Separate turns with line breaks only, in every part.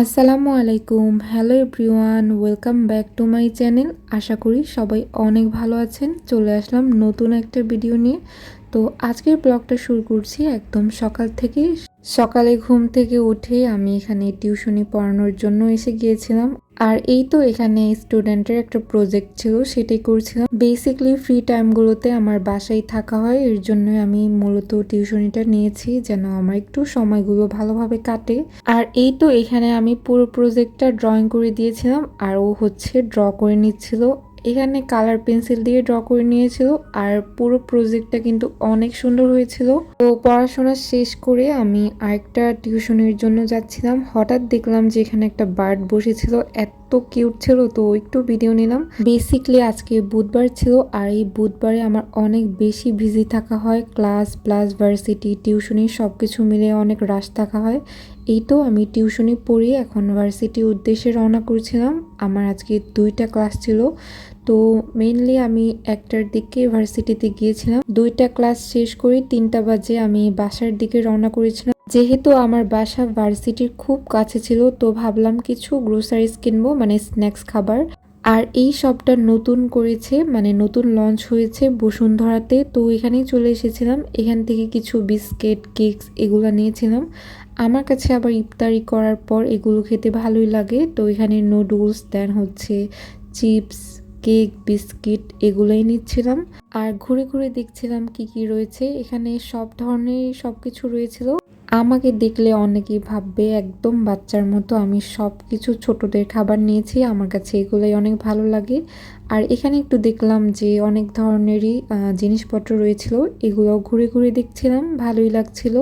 আসসালামু আলাইকুম। Hello everyone welcome back to my channel আশা করি সবাই অনেক ভালো আছেন। চলে আসলাম নতুন একটা ভিডিও নিয়ে। তো আজকের ব্লগটা শুরু করছি একদম সকাল থেকে সকালে ঘুম থেকে উঠে আমি এখানে টিউশনি পড়ানোর জন্য এসে গিয়েছিলাম। আর এই তো এখানে স্টুডেন্টের একটা প্রজেক্ট ছিল, সেটাই করছিলাম। বেসিকলি ফ্রি টাইমগুলোতে আমার বাসায় থাকা হয়, এর জন্য আমি মূলত টিউশনিটা নিয়েছি, যেন আমার একটু সময়গুলো ভালোভাবে কাটে। আর এই তো এখানে আমি পুরো প্রজেক্টটা ড্রয়িং করে দিয়েছিলাম, আর ও হচ্ছে ড্র করে নিচ্ছিল। এখানে কালার পেন্সিল দিয়ে ড্র করে নিয়েছিল, আর পুরো প্রজেক্টটা কিন্তু অনেক সুন্দর হয়েছিল। তো পড়াশোনা শেষ করে আমি আরেকটা টিউশনের জন্য যাচ্ছিলাম। হঠাৎ দেখলাম যে এখানে একটা বার্ড বসেছিল, এত কিউট ছিল, তো একটু ভিডিও নিলাম। বেসিকলি আজকে বুধবার ছিল, আর এই বুধবারে আমার অনেক বেশি বিজি থাকা হয়। ক্লাস প্লাস ভার্সিটি টিউশনি সব কিছু মিলে অনেক রাশ থাকা হয়। এই তো আমি টিউশনি পড়িয়ে এখন ভার্সিটির উদ্দেশ্যে রওনা করছিলাম। আমার আজকে দুইটা ক্লাস ছিল। তো মেইনলি আমি একটার দিকে ভার্সিটিতে গিয়েছিলাম। দুইটা ক্লাস শেষ করে তিনটা বাজে আমি বাসার দিকে রওনা করেছিলাম। যেহেতু আমার বাসা ভার্সিটির খুব কাছে ছিল, তো ভাবলাম কিছু গ্রোসারিজ কিনবো মানে স্ন্যাক্স খাবার। আর এই শপটা নতুন করেছে মানে নতুন লঞ্চ হয়েছে বসুন্ধরাতে, তো এখানেই চলে এসেছিলাম। এখান থেকে কিছু বিস্কিট কেকস এগুলো নিয়েছিলাম। আমার কাছে আবার ইফতারি করার পর এগুলো খেতে ভালোই লাগে, তো এখানে নুডলস দেন হচ্ছে চিপস কেক বিস্কিট এগুলোই নিচ্ছিলাম। আর ঘুরে ঘুরে দেখছিলাম কি কি রয়েছে। এখানে সব ধরনের সব কিছু রয়েছিল। আমাকে দেখলে অনেকেই ভাববে, একদম বাচ্চার মতো আমি সব কিছু ছোটদের খাবার নিয়েছি, আমার কাছে এগুলোই অনেক ভালো লাগে। আর এখানে একটু দেখলাম যে অনেক ধরনেরই জিনিসপত্র রয়েছিল এগুলো ঘুরে ঘুরে দেখছিলাম, ভালোই লাগছিল।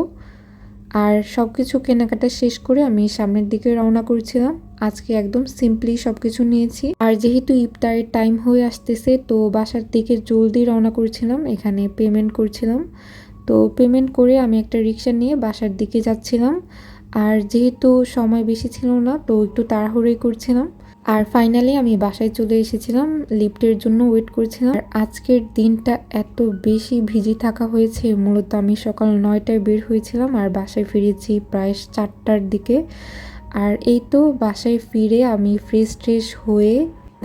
আর সব কিছু কেনাকাটা শেষ করে আমি সামনের দিকে রওনা করছিলাম। আজকে একদম সিম্পলি সব কিছু নিয়েছি। আর যেহেতু ইফতারের টাইম হয়ে আসতেছে, তো বাসার দিকে জলদি রওনা করছিলাম, এখানে পেমেন্ট করছিলাম। তো পেমেন্ট করে আমি একটা রিক্সা নিয়ে বাসার দিকে যাচ্ছিলাম। আর যেহেতু সময় বেশি ছিল না, তো একটু তাড়াহুড়োই করছিলাম। আর ফাইনালি আমি বাসায় চলে এসেছিলাম লিফটের জন্য ওয়েট করছিলাম। আর আজকের দিনটা এত বেশি ভিজি থাকা হয়েছে, মূলত আমি সকাল নয়টায় বের হয়েছিলাম আর বাসায় ফিরেছি প্রায় চারটার দিকে। আর এই তো বাসায় ফিরে আমি ফ্রেশ ট্রেশ হয়ে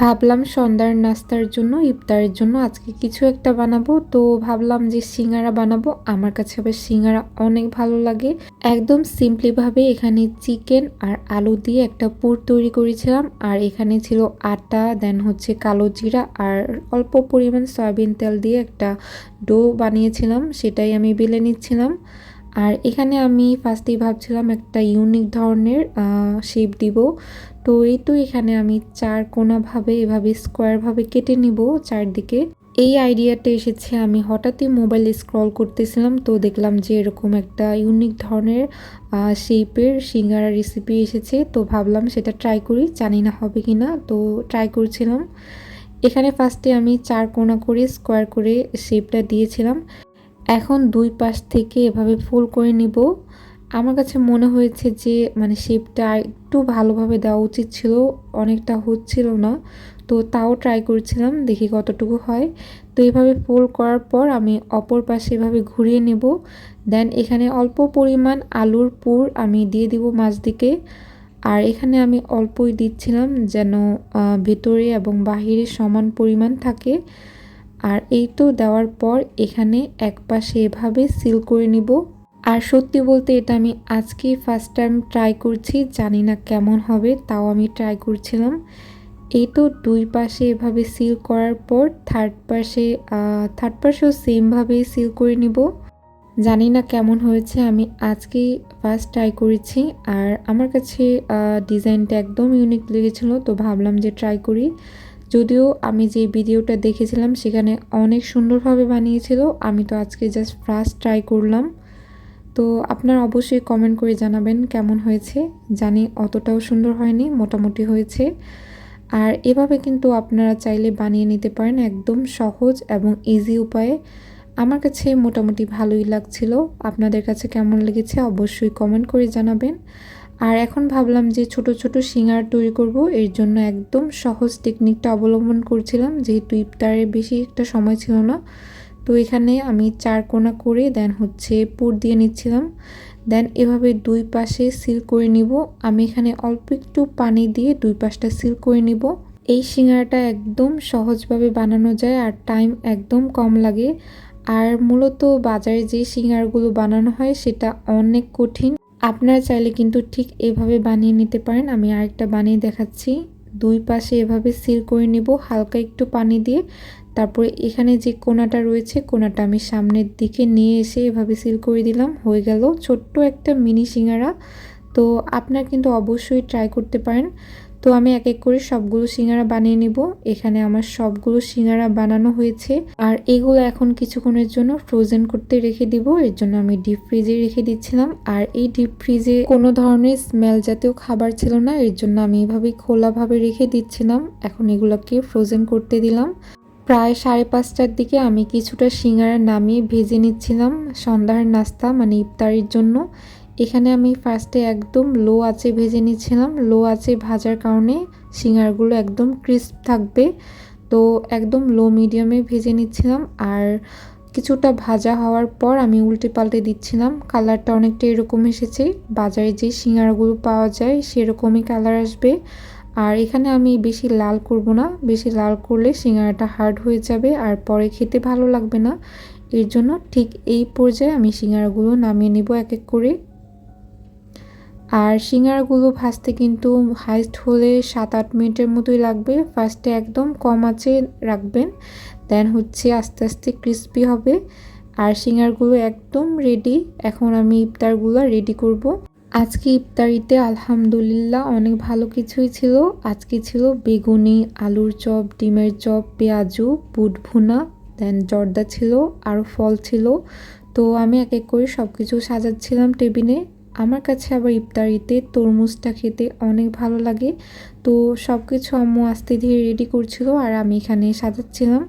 ভাবলাম সন্ধ্যার নাস্তার জন্য, ইফতারের জন্য আজকে কিছু একটা বানাবো। তো ভাবলাম যে সিঙ্গারা বানাবো। আমার কাছে আবার সিঙ্গারা অনেক ভালো লাগে। একদম সিম্পলিভাবে এখানে চিকেন আর আলু দিয়ে একটা পুর তৈরি করেছিলাম। আর এখানে ছিল আটা দেন হচ্ছে কালো জিরা আর অল্প পরিমাণ সয়াবিন তেল দিয়ে একটা ডো বানিয়েছিলাম। সেটাই আমি বেলে নিচ্ছিলাম। আর এখানে আমি ফার্স্টেই ভাবছিলাম একটা ইউনিক ধরনের শেপ দিব। তো এই তো এখানে আমি চার কোনাভাবে এভাবে স্কোয়ারভাবে কেটে নিব চারদিকে। এই আইডিয়াটা এসেছে আমি। হঠাৎই মোবাইলে স্ক্রল করতেছিলাম তো দেখলাম যে এরকম একটা ইউনিক ধরনের শেপের সিঙ্গারা রেসিপি এসেছে। তো ভাবলাম সেটা ট্রাই করি, জানি না হবে কি না তো ট্রাই করছিলাম। এখানে ফার্স্টে আমি চার কোনা করে স্কোয়ার করে শেপটা দিয়েছিলাম। এখন দুই পাশ থেকে এভাবে ফুল করে নিব। আমার কাছে মনে হয়েছে যে মানে শেপটা একটু ভালোভাবে দেওয়া উচিত ছিল, অনেকটা হচ্ছিল না। তো তাও ট্রাই করছিলাম, দেখি কতটুকু হয়। তো এভাবে ফোল করার পর আমি অপর পাশে এভাবে ঘুরিয়ে নেব। দেন এখানে অল্প পরিমাণ আলুর পুর আমি দিয়ে দিব মাছ দিকে। আর এখানে আমি অল্পই দিচ্ছিলাম যেন ভেতরে এবং বাহিরে সমান পরিমাণ থাকে। আর এই তো দেওয়ার পর এখানে এক পাশে এভাবে সিল করে নিব। আর সত্যি বলতে এটা আমি আজকেই ফার্স্ট টাইম ট্রাই করছি, জানি না কেমন হবে, তাও আমি ট্রাই করছিলাম। এই তো দুই পাশে এভাবে সিল করার পর থার্ড পাশে থার্ড পাশেও সেমভাবে সিল করে নিব। জানি না কেমন হয়েছে, আমি আজকেই ফার্স্ট ট্রাই করেছি আর আমার কাছে ডিজাইনটা একদম ইউনিক লেগেছিলো, তো ভাবলাম যে ট্রাই করি। যদিও আমি যে ভিডিওটা দেখেছিলাম, সেখানে অনেক সুন্দরভাবে বানিয়েছিল, আমি তো আজকে জাস্ট ফার্স্ট ট্রাই করলাম। তো আপনারা অবশ্যই কমেন্ট করে জানাবেন কেমন হয়েছে। জানি অতটাও সুন্দর হয়নি, মোটামুটি হয়েছে। আর এভাবে কিন্তু আপনারা চাইলে বানিয়ে নিতে পারেন একদম সহজ এবং ইজি উপায়ে। আমার কাছে মোটামুটি ভালোই লাগছিল। আপনাদের কাছে কেমন লেগেছে অবশ্যই কমেন্ট করে জানাবেন। আর এখন ভাবলাম যে ছোট ছোট সিঙ্গার তৈরি করব, এর জন্য একদম সহজ টেকনিকটা অবলম্বন করছিলাম, যেহেতু ইফতারে বেশি একটা সময় ছিল না। তো এখানে আমি চার কোনা করে দেন হচ্ছে পুর দিয়ে নিচ্ছিলাম। দেন এভাবে দুই পাশে সিল করে নিব। আমি এখানে অল্প একটু পানি দিয়ে দুই পাশটা সিল করে নিব। এই সিঙ্গারাটা একদম সহজভাবে বানানো যায় আর টাইম একদম কম লাগে। আর মূলত বাজারে যে সিঙ্গারগুলো বানানো হয় সেটা অনেক কঠিন। আপনারা চাইলে কিন্তু ঠিক এভাবে বানিয়ে নিতে পারেন। আমি আরেকটা বানিয়ে দেখাচ্ছি। দুই পাশে এভাবে সিল করে নেব, হালকা একটু পানি দিয়ে। তারপরে এখানে যে কোনাটা রয়েছে, কোনাটা আমি সামনের দিকে নিয়ে এসে এভাবে সিল করে দিলাম, হয়ে গেল ছোট্ট একটা মিনি সিঙ্গারা। তো আপনারা কিন্তু অবশ্যই ট্রাই করতে পারেন। তো আমি এক এক করে সবগুলো সিঙ্গারা বানিয়ে নিব। এখানে আমার সবগুলো সিঙ্গারা বানানো হয়েছে। আর এগুলো এখন কিছুক্ষণের জন্য ফ্রোজেন করতে রেখে দিব। এর জন্য আমি ডিপ ফ্রিজে রেখে দিচ্ছিলাম। আর এই ডিপ ফ্রিজে কোনো ধরনের স্মেল জাতীয় খাবার ছিল না। এর জন্য আমি এভাবেই খোলাভাবে রেখে দিচ্ছিলাম। এখন এগুলোকে ফ্রোজেন করতে দিলাম। প্রায় সাড়ে পাঁচটার দিকে আমি কিছুটা সিঙ্গারা নামিয়ে ভেজে নিচ্ছিলাম সন্ধ্যার নাস্তা মানে ইফতারির জন্য। এখানে আমি ফার্স্টে একদম লো আছে ভেজে নিচ্ছিলাম। লো আছে ভাজার কারণে সিঙ্গারগুলো একদম ক্রিস্প থাকবে। তো একদম লো মিডিয়ামে ভেজে নিচ্ছিলাম। আর কিছুটা ভাজা হওয়ার পর আমি উল্টে পাল্টে দিচ্ছিলাম। কালারটা অনেকটা এরকম এসেছে। বাজারে যে সিঙ্গারগুলো পাওয়া যায়, সেরকমই কালার আসবে। আর এখানে আমি বেশি লাল করব না। বেশি লাল করলে সিঙ্গারাটা হার্ড হয়ে যাবে আর পরে খেতে ভালো লাগবে না। এর জন্য ঠিক এই পর্যায়ে আমি সিঙ্গারাগুলো নামিয়ে নেব এক এক করে। আর সিঙ্গারাগুলো ভাজতে কিন্তু হাইস্ট হলে সাত আট মিনিটের মতোই লাগবে। ফার্স্টে একদম কম আঁচে রাখবেন, দেন হচ্ছে আস্তে আস্তে ক্রিস্পি হবে। আর সিঙ্গারগুলো একদম রেডি এখন আমি ইফতারগুলো রেডি করব। আজকে ইফতারিতে আলহামদুলিল্লাহ অনেক ভালো কিছুই ছিল। আজকে ছিল বেগুনি, আলুর চপ, ডিমের চপ, পেঁয়াজু, বুট ভুনা, দেন জর্দা ছিল, আরও ফল ছিল। তো আমি এক এক করে সব কিছু সাজাচ্ছিলাম টেবিলে। আমার কাছে আবার ইফতারিতে তরমুজটা খেতে অনেক ভালো লাগে। তো সব কিছু আম্মু আস্তে ধীরে রেডি করছিল আর আমি এখানে সাজাচ্ছিলাম।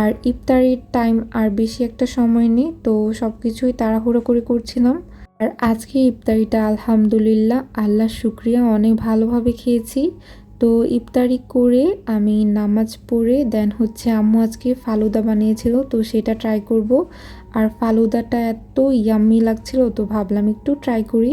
আর ইফতারির টাইম আর বেশি একটা সময় নেই, তো সব কিছুই তাড়াহুড়ো করে করছিলাম। আর আজকে ইফতারিটা আলহামদুলিল্লাহ আল্লাহ শুক্রিয়া, অনেক ভালোভাবে খেয়েছি। তো ইফতারি করে আমি নামাজ পড়ে দেন হচ্ছে আম্মু আজকে ফালুদা বানিয়েছিল, তো সেটা ট্রাই করব। আর ফালুদাটা এত ইয়াম্মি লাগছিল, তো ভাবলাম একটু ট্রাই করি।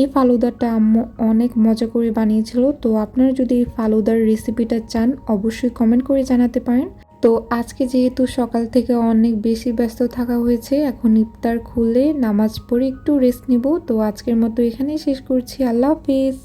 এই ফালুদাটা আম্মু অনেক মজা করে বানিয়েছিল, তো আপনারা যদি এই ফালুদার রেসিপিটা চান, অবশ্যই কমেন্ট করে জানাতে পারেন। তো আজকে যেহেতু সকাল থেকে অনেক বেশি ব্যস্ত থাকা হয়েছে, এখন ইফতার খুলে নামাজ পড়ে একটু রেস্ট নিব। তো আজকের মতো এখানেই শেষ করছি। আল্লাহ হাফিজ।